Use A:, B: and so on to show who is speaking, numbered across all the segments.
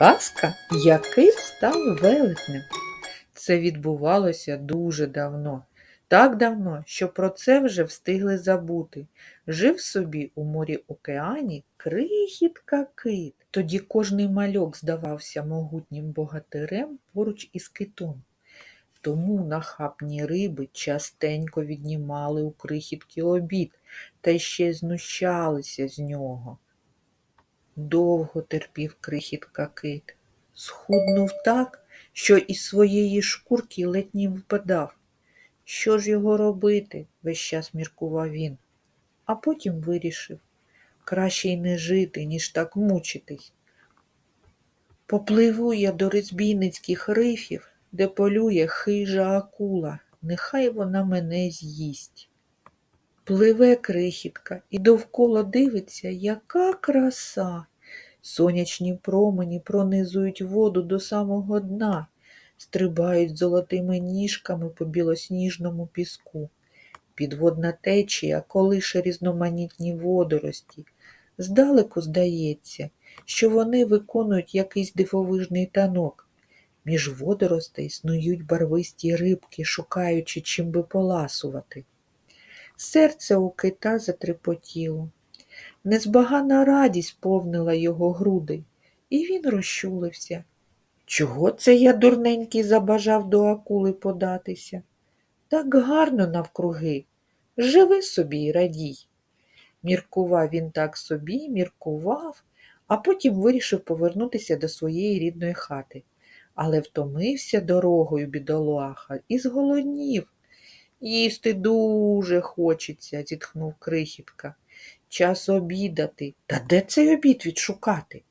A: Казка, який став велетнем. Це відбувалося дуже давно. Так давно, що про це вже встигли забути. Жив собі у морі океані крихітка кит. Тоді кожний мальок здавався могутнім богатирем поруч із китом. Тому нахабні риби частенько віднімали у крихітки обід та ще знущалися з нього. Довго терпів крихітка кит. Схуднув так, що із своєї шкурки ледь не випадав. Що ж його робити? весь час міркував він, а потім вирішив краще й не жити, ніж так мучитись. Попливу я до розбійницьких рифів, де полює хижа акула, нехай вона мене з'їсть. Пливе крихітка і довкола дивиться, яка краса. Сонячні промені пронизують воду до самого дна, стрибають золотими ніжками по білосніжному піску. Підводна течія колише різноманітні водорості. Здалеку здається, що вони виконують якийсь дивовижний танок. Між водоростей снують барвисті рибки, шукаючи чим би поласувати. Серце у кита затрепотіло. Незбагана радість повнила його груди, і він розчулився. Чого це я, дурненький, забажав до акули податися? Так гарно навкруги. Живи собі й радій. Міркував він так собі, міркував, а потім вирішив повернутися до своєї рідної хати. Але втомився дорогою бідолаха і зголоднів. Їсти дуже хочеться, зітхнув крихітка. Час обідати. Та де цей обід відшукати?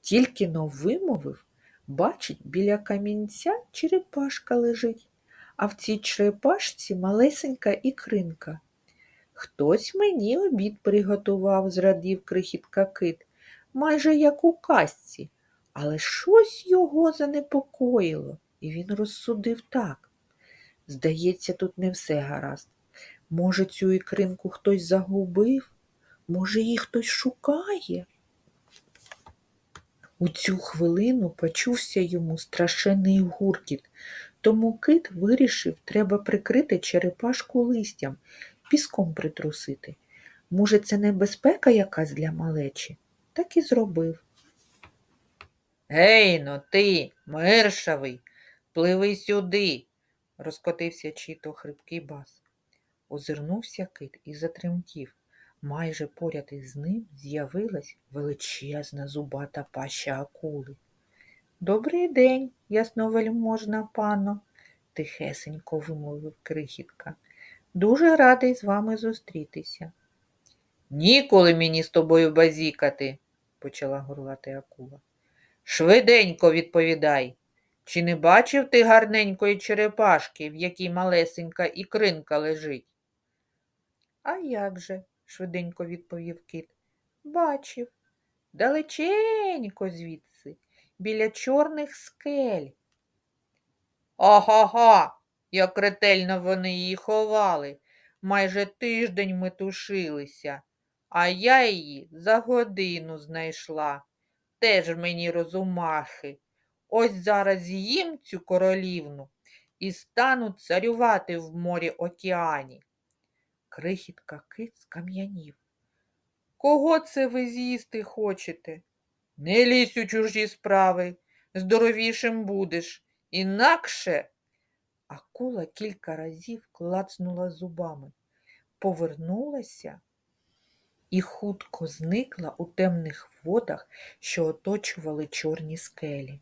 A: Тільки но вимовив, бачить, біля камінця черепашка лежить, а в цій черепашці малесенька ікринка. Хтось мені обід приготував, зрадів крихітка кит, майже як у казці, але щось його занепокоїло, і він розсудив так. Здається, тут не все гаразд. Може, цю ікринку хтось загубив? Може, її хтось шукає? У цю хвилину почувся йому страшенний гуркіт, тому кит вирішив, треба прикрити черепашку листям, піском притрусити. Може, це небезпека якась для малечі? Так і зробив. Гей, ну ти, миршавий, пливи сюди, розкотився чий-то хрипкий бас. Озирнувся кит і затремтів. Майже поряд із ним з'явилась величезна зубата паща акули. Добрий день, ясновельможна пано, тихесенько вимовив крихітка. Дуже радий з вами зустрітися. Ніколи мені з тобою базікати, почала горлати акула. Швиденько відповідай. Чи не бачив ти гарненької черепашки, в якій малесенька ікринка лежить? А як же? швиденько відповів кит. Бачив. Далеченько звідси, біля чорних скель. Ага-га, як ретельно вони її ховали. Майже тиждень ми тушилися, а я її за годину знайшла. Теж мені розумахи. Ось зараз з'їм цю королівну і стану царювати в морі океані. Крихітка кит скам'янів. Кого це ви з'їсти хочете? Не лізь у чужі справи, здоровішим будеш, інакше. Акула кілька разів клацнула зубами, повернулася і хутко зникла у темних водах, що оточували чорні скелі.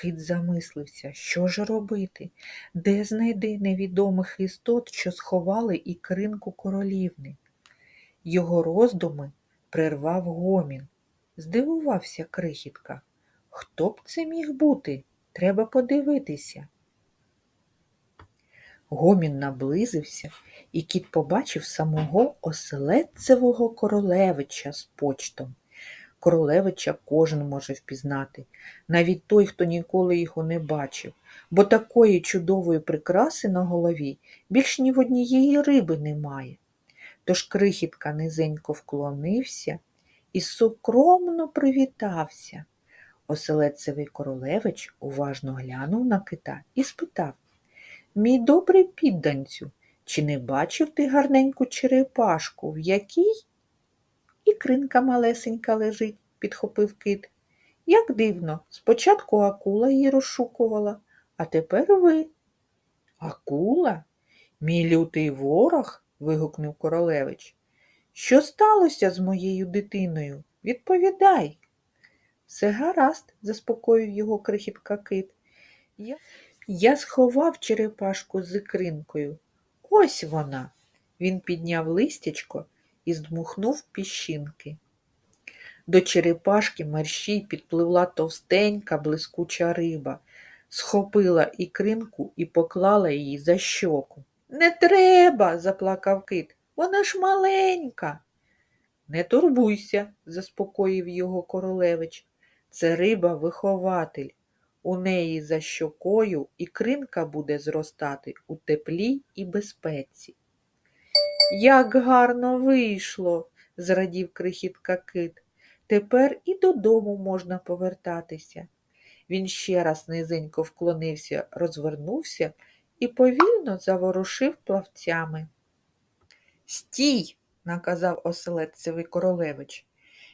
A: Кит замислився, що ж робити, де знайти невідомих істот, що сховали ікринку королівни. Його роздуми прервав гомін. Здивувався крихітка. Хто б це міг бути? Треба подивитися. Гомін наблизився, і кіт побачив самого оселедцевого королевича з почтом. Королевича кожен може впізнати, навіть той, хто ніколи його не бачив, бо такої чудової прикраси на голові більш ні в однієї риби немає. Тож крихітка низенько вклонився і сукромно привітався. Оселедцевий королевич уважно глянув на кита і спитав Мій добрий підданцю, чи не бачив ти гарненьку черепашку, в якій і кринка малесенька лежить, підхопив кит. Як дивно, спочатку акула її розшукувала, а тепер ви. Акула? Мій лютий ворог? вигукнув королевич. Що сталося з моєю дитиною? Відповідай. Все гаразд, заспокоїв його крихітка кит. Я, я сховав черепашку з ікринкою. Ось вона. Він підняв листячко і здмухнув піщинки. До черепашки мерщій підпливла товстенька блискуча риба, схопила ікринку і поклала її за щоку. Не треба, заплакав кит. Вона ж маленька. Не турбуйся, заспокоїв його королевич. Це риба-вихователь. У неї за щокою ікринка буде зростати у теплі і безпеці. Як гарно вийшло, зрадів крихітка кит. Тепер і додому можна повертатися. Він ще раз низенько вклонився, розвернувся і повільно заворушив плавцями. Стій, наказав оселедцевий королевич.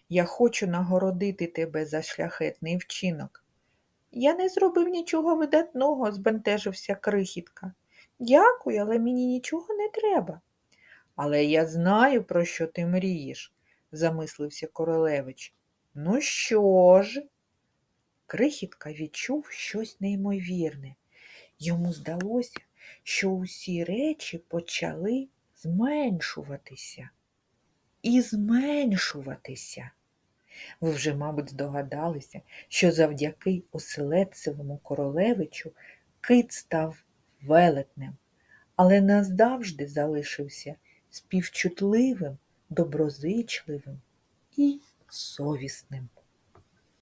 A: Я хочу нагородити тебе за шляхетний вчинок. Я не зробив нічого видатного, збентежився крихітка. Дякую, але мені нічого не треба. Але я знаю, про що ти мрієш, замислився королевич. Ну що ж? Крихітка відчув щось неймовірне. Йому здалося, що усі речі почали зменшуватися і зменшуватися. Ви вже, мабуть, здогадалися, що завдяки оселедцевому королевичу кит став велетнем, але назавжди залишився співчутливим, доброзичливим і совісним.